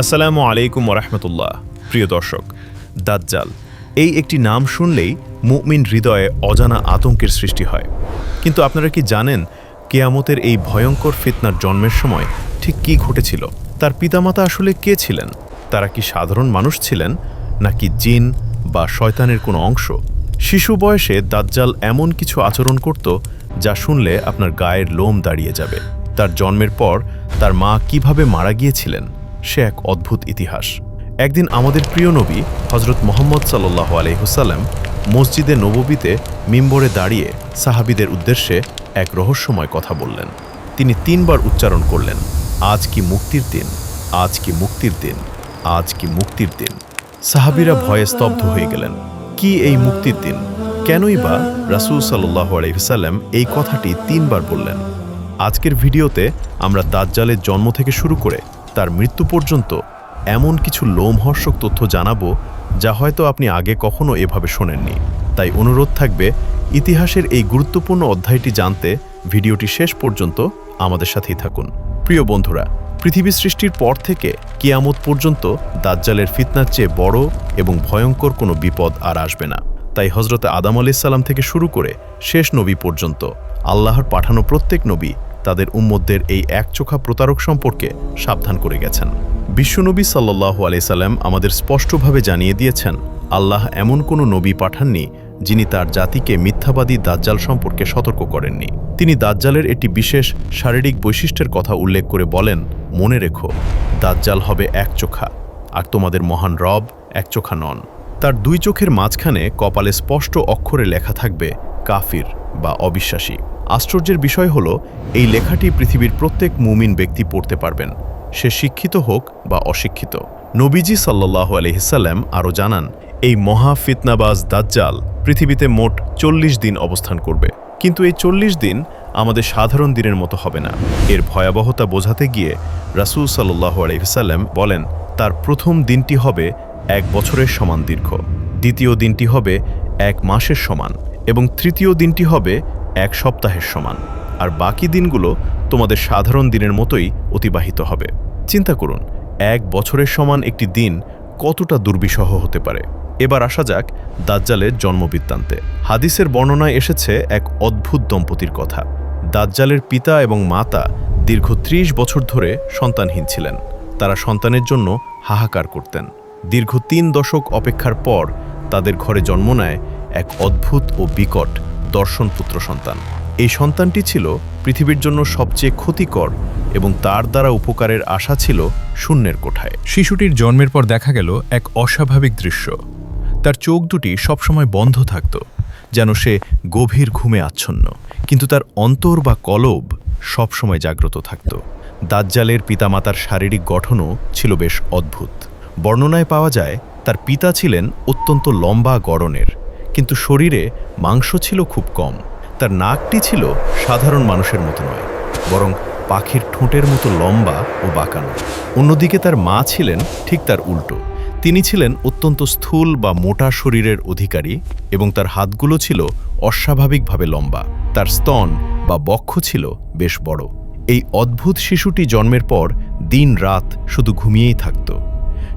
আসসালামু আলাইকুম ওরহমতুল্লাহ। প্রিয় দর্শক, দাজ্জাল, এই একটি নাম শুনলেই মুমিন হৃদয়ে অজানা আতঙ্কের সৃষ্টি হয়। কিন্তু আপনারা কি জানেন কেয়ামতের এই ভয়ঙ্কর ফিতনার জন্মের সময় ঠিক কি ঘটেছিল? তার পিতামাতা আসলে কে ছিলেন? তারা কি সাধারণ মানুষ ছিলেন? নাকি জিন বা শয়তানের কোনো অংশ? শিশু বয়সে দাজ্জাল এমন কিছু আচরণ করত যা শুনলে আপনার গায়ের লোম দাঁড়িয়ে যাবে। তার জন্মের পর তার মা কীভাবে মারা গিয়েছিলেন? সে এক অদ্ভুত ইতিহাস। একদিন আমাদের প্রিয় নবী হজরত মোহাম্মদ সাল্লাহ আলহিহুসাল্লাম মসজিদে নববীতে মিম্বরে দাঁড়িয়ে সাহাবিদের উদ্দেশ্যে এক রহস্যময় কথা বললেন। তিনি তিনবার উচ্চারণ করলেন, আজ কি মুক্তির দিন? আজ কি মুক্তির দিন? আজ কি মুক্তির দিন? সাহাবিরা ভয়ে স্তব্ধ হয়ে গেলেন, কি এই মুক্তির দিন? কেনই বা রাসূল সাল্লাহ আলহিসাল্লাম এই কথাটি তিনবার বললেন? আজকের ভিডিওতে আমরা দাজ্জালের জন্ম থেকে শুরু করে তার মৃত্যু পর্যন্ত এমন কিছু লোমহর্ষক তথ্য জানাব যা হয়তো আপনি আগে কখনো এভাবে শোনেননি। তাই অনুরোধ থাকবে, ইতিহাসের এই গুরুত্বপূর্ণ অধ্যায়টি জানতে ভিডিওটি শেষ পর্যন্ত আমাদের সাথেই থাকুন। প্রিয় বন্ধুরা, পৃথিবী সৃষ্টির পর থেকে কিয়ামত পর্যন্ত দাজ্জালের ফিতনার চেয়ে বড় এবং ভয়ঙ্কর কোনো বিপদ আর আসবে না। তাই হজরত আদাম আলাইসাল্লাম থেকে শুরু করে শেষ নবী পর্যন্ত আল্লাহর পাঠানো প্রত্যেক নবী তাদের উম্মতদের এই একচোখা প্রতারক সম্পর্কে সাবধান করে গেছেন। বিশ্বনবী সাল্লাহ আলাইসাল্লাম আমাদের স্পষ্টভাবে জানিয়ে দিয়েছেন, আল্লাহ এমন কোনো নবী পাঠাননি যিনি তার জাতিকে মিথ্যাবাদী দাজ্জাল সম্পর্কে সতর্ক করেননি। তিনি দাজ্জালের একটি বিশেষ শারীরিক বৈশিষ্ট্যের কথা উল্লেখ করে বলেন, মনে রেখো, দাজ্জাল হবে একচোখা, আর তোমাদের মহান রব একচোখা নন। তার দুই চোখের মাঝখানে কপালে স্পষ্ট অক্ষরে লেখা থাকবে, কাফির। বা অবিশ্বাসী। আশ্চর্যের বিষয় হল, এই লেখাটি পৃথিবীর প্রত্যেক মুমিন ব্যক্তি পড়তে পারবেন। সে শিক্ষিত হোক বা অশিক্ষিত। নবীজি সাল্লাহ আলহিসাল্লাম আরও জানান, এই মহা ফিতনাবাজ দাজ্জাল পৃথিবীতে মোট চল্লিশ দিন অবস্থান করবে। কিন্তু এই চল্লিশ দিন আমাদের সাধারণ দিনের মতো হবে না। এর ভয়াবহতা বোঝাতে গিয়ে রাসূল সাল্লাহ আলহিসাল্লাম বলেন, তার প্রথম দিনটি হবে এক বছরের সমান দীর্ঘ। দ্বিতীয় দিনটি হবে এক মাসের সমান। এবং তৃতীয় দিনটি হবে এক সপ্তাহের সমান, আর বাকি দিনগুলো তোমাদের সাধারণ দিনের মতোই অতিবাহিত হবে। চিন্তা করুন, এক বছরের সমান একটি দিন কতটা দুর্বিষহ হতে পারে। এবার আসা যাক দাজ্জালের জন্মবৃত্তান্তে। হাদিসের বর্ণনায় এসেছে এক অদ্ভুত দম্পতির কথা। দাজ্জালের পিতা এবং মাতা দীর্ঘ ত্রিশ বছর ধরে সন্তানহীন ছিলেন। তারা সন্তানের জন্য হাহাকার করতেন। দীর্ঘ তিন দশক অপেক্ষার পর তাদের ঘরে জন্ম নেয় এক অদ্ভুত ও বিকট দর্শন পুত্র সন্তান। এই সন্তানটি ছিল পৃথিবীর জন্য সবচেয়ে ক্ষতিকর এবং তার দ্বারা উপকারের আশা ছিল শূন্যের কোঠায়। শিশুটির জন্মের পর দেখা গেল এক অস্বাভাবিক দৃশ্য। তার চোখ দুটি সবসময় বন্ধ থাকত, যেন সে গভীর ঘুমে আচ্ছন্ন, কিন্তু তার অন্তর বা কলব সবসময় জাগ্রত থাকত। দাজ্জালের পিতামাতার শারীরিক গঠনও ছিল বেশ অদ্ভুত। বর্ণনায় পাওয়া যায়, তার পিতা ছিলেন অত্যন্ত লম্বা গড়নের কিন্তু শরীরে মাংস ছিল খুব কম। তার নাকটি ছিল সাধারণ মানুষের মতো নয়, বরং পাখির ঠোঁটের মতো লম্বা ও বাঁকানো। অন্যদিকে তার মা ছিলেন ঠিক তার উল্টো। তিনি ছিলেন অত্যন্ত স্থূল বা মোটা শরীরের অধিকারী এবং তার হাতগুলো ছিল অস্বাভাবিকভাবে লম্বা। তার স্তন বা বক্ষ ছিল বেশ বড়। এই অদ্ভুত শিশুটি জন্মের পর দিন রাত শুধু ঘুমিয়েই থাকত।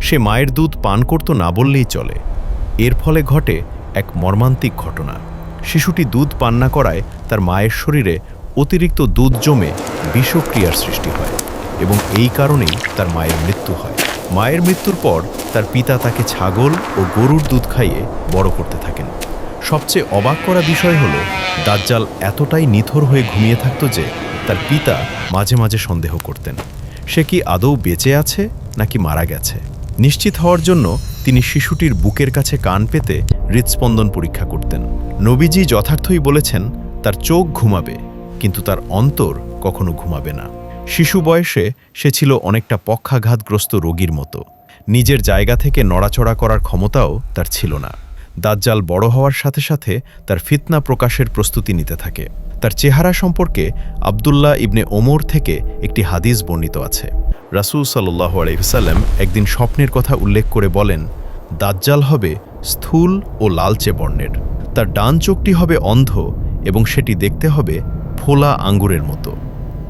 সে মায়ের দুধ পান করত না বললেই চলে। এর ফলে ঘটে এক মর্মান্তিক ঘটনা। শিশুটি দুধ পান না করায় তার মায়ের শরীরে অতিরিক্ত দুধ জমে বিষক্রিয়ার সৃষ্টি হয় এবং এই কারণেই তার মায়ের মৃত্যু হয়। মায়ের মৃত্যুর পর তার পিতা তাকে ছাগল ও গরুর দুধ খাইয়ে বড় করতে থাকেন। সবচেয়ে অবাক করা বিষয় হলো, দাজ্জাল এতটাই নিথর হয়ে ঘুমিয়ে থাকত যে তার পিতা মাঝে মাঝে সন্দেহ করতেন। সে কি আদৌ বেঁচে আছে নাকি মারা গেছে? নিশ্চিত হওয়ার জন্য তিনি শিশুটির বুকের কাছে কান পেতে হৃৎস্পন্দন পরীক্ষা করতেন। নবীজি যথার্থই বলেছেন, তার চোখ ঘুমাবে, কিন্তু তার অন্তর কখনো ঘুমাবে না। শিশু বয়সে সে ছিল অনেকটা পক্ষাঘাতগ্রস্ত রোগীর মতো। নিজের জায়গা থেকে নড়াচড়া করার ক্ষমতাও তার ছিল না। দাজ্জাল বড় হওয়ার সাথে সাথে তার ফিতনা প্রকাশের প্রস্তুতি নিতে থাকে। তার চেহারা সম্পর্কে আবদুল্লাহ ইবনে ওমর থেকে একটি হাদিস বর্ণিত আছে। রাসূল সাল্লাহ আলাইসাল্লাম একদিন স্বপ্নের কথা উল্লেখ করে বলেন দাজ্জাল হবে স্থূল ও লালচে বর্ণের। তার ডান চোখটি হবে অন্ধ এবং সেটি দেখতে হবে ফোলা আঙ্গুরের মতো।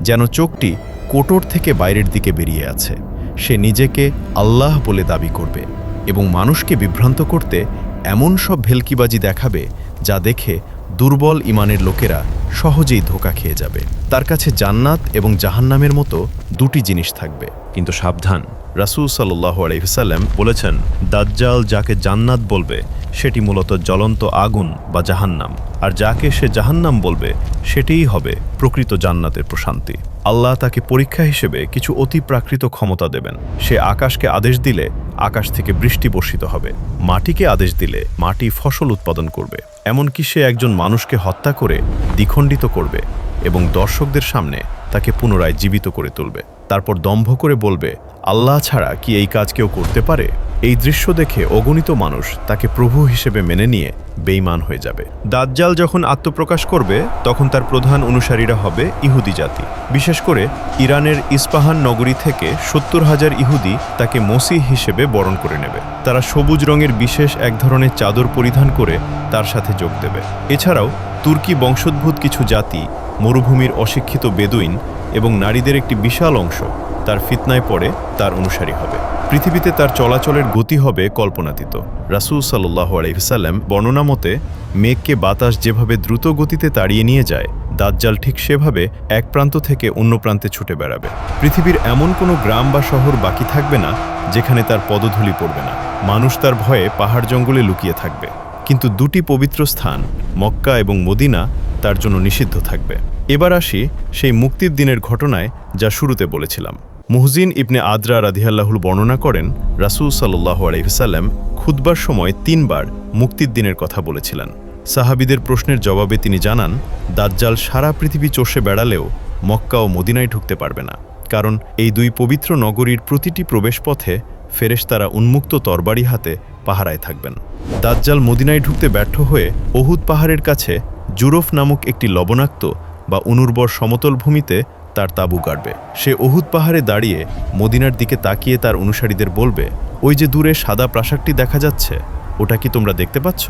যেন চোখটি কোটর থেকে বাইরের দিকে বেরিয়ে আছে। সে নিজেকে আল্লাহ বলে দাবি করবে এবং মানুষকে বিভ্রান্ত করতে এমন সব ভেলকিবাজি দেখাবে যা দেখে দুর্বল ইমানের লোকেরা সহজেই ধোকা খেয়ে যাবে। তার কাছে জান্নাত এবং জাহান্নামের মতো দুটি জিনিস থাকবে। কিন্তু সাবধান, রাসুল সাল্লাহ আলহিসাল্লাম বলেছেন, দাজ্জাল যাকে জান্নাত বলবে, সেটি মূলত জ্বলন্ত আগুন বা জাহান্নাম। আর যাকে সে জাহান্নাম বলবে, সেটিই হবে প্রকৃত জান্নাতের প্রশান্তি। আল্লাহ তাকে পরীক্ষা হিসেবে কিছু অতি প্রাকৃত ক্ষমতা দেবেন। সে আকাশকে আদেশ দিলে আকাশ থেকে বৃষ্টি বর্ষিত হবে। মাটিকে আদেশ দিলে মাটি ফসল উৎপাদন করবে। এমনকি সে একজন মানুষকে হত্যা করে দ্বিখণ্ডিত করবে এবং দর্শকদের সামনে তাকে পুনরায় জীবিত করে তুলবে। তারপর দম্ভ করে বলবে, আল্লাহ ছাড়া কি এই কাজ কেউ করতে পারে? এই দৃশ্য দেখে অগণিত মানুষ তাকে প্রভু হিসেবে মেনে নিয়ে বেইমান হয়ে যাবে। দাজ্জাল যখন আত্মপ্রকাশ করবে, তখন তার প্রধান অনুসারীরা হবে ইহুদি জাতি। বিশেষ করে ইরানের ইস্পাহান নগরী থেকে সত্তর হাজার ইহুদি তাকে মসিহ হিসেবে বরণ করে নেবে। তারা সবুজ রঙের বিশেষ এক ধরনের চাদর পরিধান করে তার সাথে যোগ দেবে। এছাড়াও তুর্কি বংশোদ্ভূত কিছু জাতি, মরুভূমির অশিক্ষিত বেদুইন এবং নারীদের একটি বিশাল অংশ তার ফিতনায় পড়ে তার অনুসারী হবে। পৃথিবীতে তার চলাচলের গতি হবে কল্পনাতীত। রাসূল সাল্লাহ আলহিসাল্লাম বর্ণনা মতে, মেঘকে বাতাস যেভাবে দ্রুত গতিতে তাড়িয়ে নিয়ে যায়, দাজ্জাল ঠিক সেভাবে এক প্রান্ত থেকে অন্য প্রান্তে ছুটে বেড়াবে। পৃথিবীর এমন কোনো গ্রাম বা শহর বাকি থাকবে না, যেখানে তার পদধূলি পড়বে না। মানুষ তার ভয়ে পাহাড় জঙ্গলে লুকিয়ে থাকবে। কিন্তু দুটি পবিত্র স্থান, মক্কা এবং মদিনা, তার জন্য নিষিদ্ধ থাকবে। এবার আসি সেই মুক্তির দিনের ঘটনায় যা শুরুতে বলেছিলাম। মুহজিন ইবনে আদ্রা রাধিয়াল্লাহুল বর্ণনা করেন, রাসূল সাল্লাহ আলহিসাল্লাম খুদবার সময় তিনবার মুক্তির দিনের কথা বলেছিলেন। সাহাবিদের প্রশ্নের জবাবে তিনি জানান, দাজ্জাল সারা পৃথিবী চষে বেড়ালেও মক্কা ও মদিনায় ঢুকতে পারবে না। কারণ এই দুই পবিত্র নগরীর প্রতিটি প্রবেশপথে ফেরেশতারা উন্মুক্ত তরবারি হাতে পাহারায় থাকবেন। দাজ্জাল মদিনায় ঢুকতে ব্যর্থ হয়ে অহুদ পাহাড়ের কাছে জুরফ নামক একটি লবণাক্ত বা অনুর্বর সমতল ভূমিতে তার তাঁবু গাড়বে সে অহুদ পাহাড়ে দাঁড়িয়ে মদিনার দিকে তাকিয়ে তার অনুসারীদের বলবে, ওই যে দূরে সাদা প্রাসাদটি দেখা যাচ্ছে, ওটা কি তোমরা দেখতে পাচ্ছ?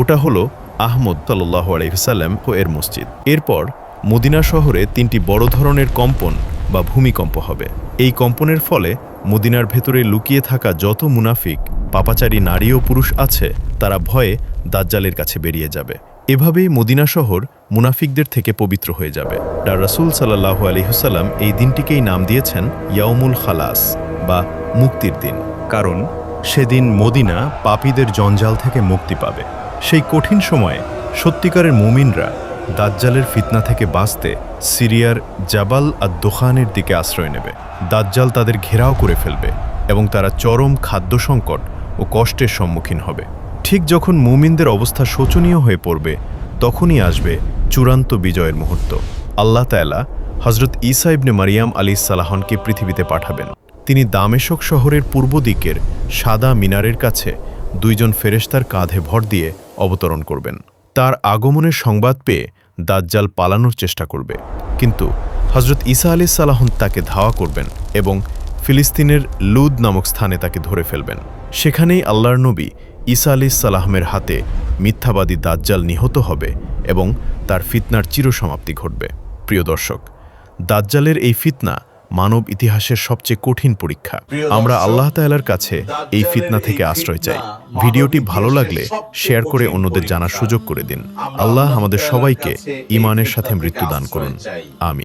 ওটা হলো আহমদ সাল্লাহ আলহিসাল্লাম ও এর মসজিদ। এরপর মদিনা শহরে তিনটি বড় ধরনের কম্পন বা ভূমিকম্প হবে। এই কম্পনের ফলে মদিনার ভেতরে লুকিয়ে থাকা যত মুনাফিক, পাপাচারী নারী ও পুরুষ আছে, তারা ভয়ে দাজ্জালের কাছে বেরিয়ে যাবে। এভাবেই মদিনা শহর মুনাফিকদের থেকে পবিত্র হয়ে যাবে। ডার রাসুল সাল্লাহ আলহিহসাল্লাম এই দিনটিকেই নাম দিয়েছেন ইয়াউমুল খালাস বা মুক্তির দিন। কারণ সেদিন মদিনা পাপীদের জঞ্জাল থেকে মুক্তি পাবে। সেই কঠিন সময়ে সত্যিকারের মুমিনরা দাজ্জালের ফিতনা থেকে বাঁচতে সিরিয়ার জাবাল আর দোখানের দিকে আশ্রয় নেবে। দাজ্জাল তাদের ঘেরাও করে ফেলবে এবং তারা চরম খাদ্য সংকট ও কষ্টের সম্মুখীন হবে। ঠিক যখন মুমিনদের অবস্থা শোচনীয় হয়ে পড়বে, তখনই আসবে চূড়ান্ত বিজয়ের মুহূর্ত। আল্লাহ তায়ালা হজরত ঈসা ইবনে মারিয়াম আলী সালাহনকে পৃথিবীতে পাঠাবেন। তিনি দামেশক শহরের পূর্ব দিকের সাদা মিনারের কাছে দুইজন ফেরেশতার কাঁধে ভর দিয়ে অবতরণ করবেন। তার আগমনের সংবাদ পেয়ে দাজ্জাল পালানোর চেষ্টা করবে। কিন্তু হজরত ঈসা আলী সালাহন তাকে ধাওয়া করবেন এবং ফিলিস্তিনের লুদ নামক স্থানে তাকে ধরে ফেলবেন। সেখানেই আল্লাহর নবী ঈসা আলি সালাহমের হাতে মিথ্যাবাদী দাজ্জাল নিহত হবে এবং তার ফিতনার চিরসমাপ্তি ঘটবে। প্রিয় দর্শক দাজ্জালের এই ফিতনা মানব ইতিহাসের সবচেয়ে কঠিন পরীক্ষা। আমরা আল্লাহ তাআলার কাছে এই ফিতনা থেকে আশ্রয় চাই। ভিডিওটি ভালো লাগলে শেয়ার করে অন্যদের জানার সুযোগ করে দিন। আল্লাহ আমাদের সবাইকে ইমানের সাথে মৃত্যু দান করুন। আমি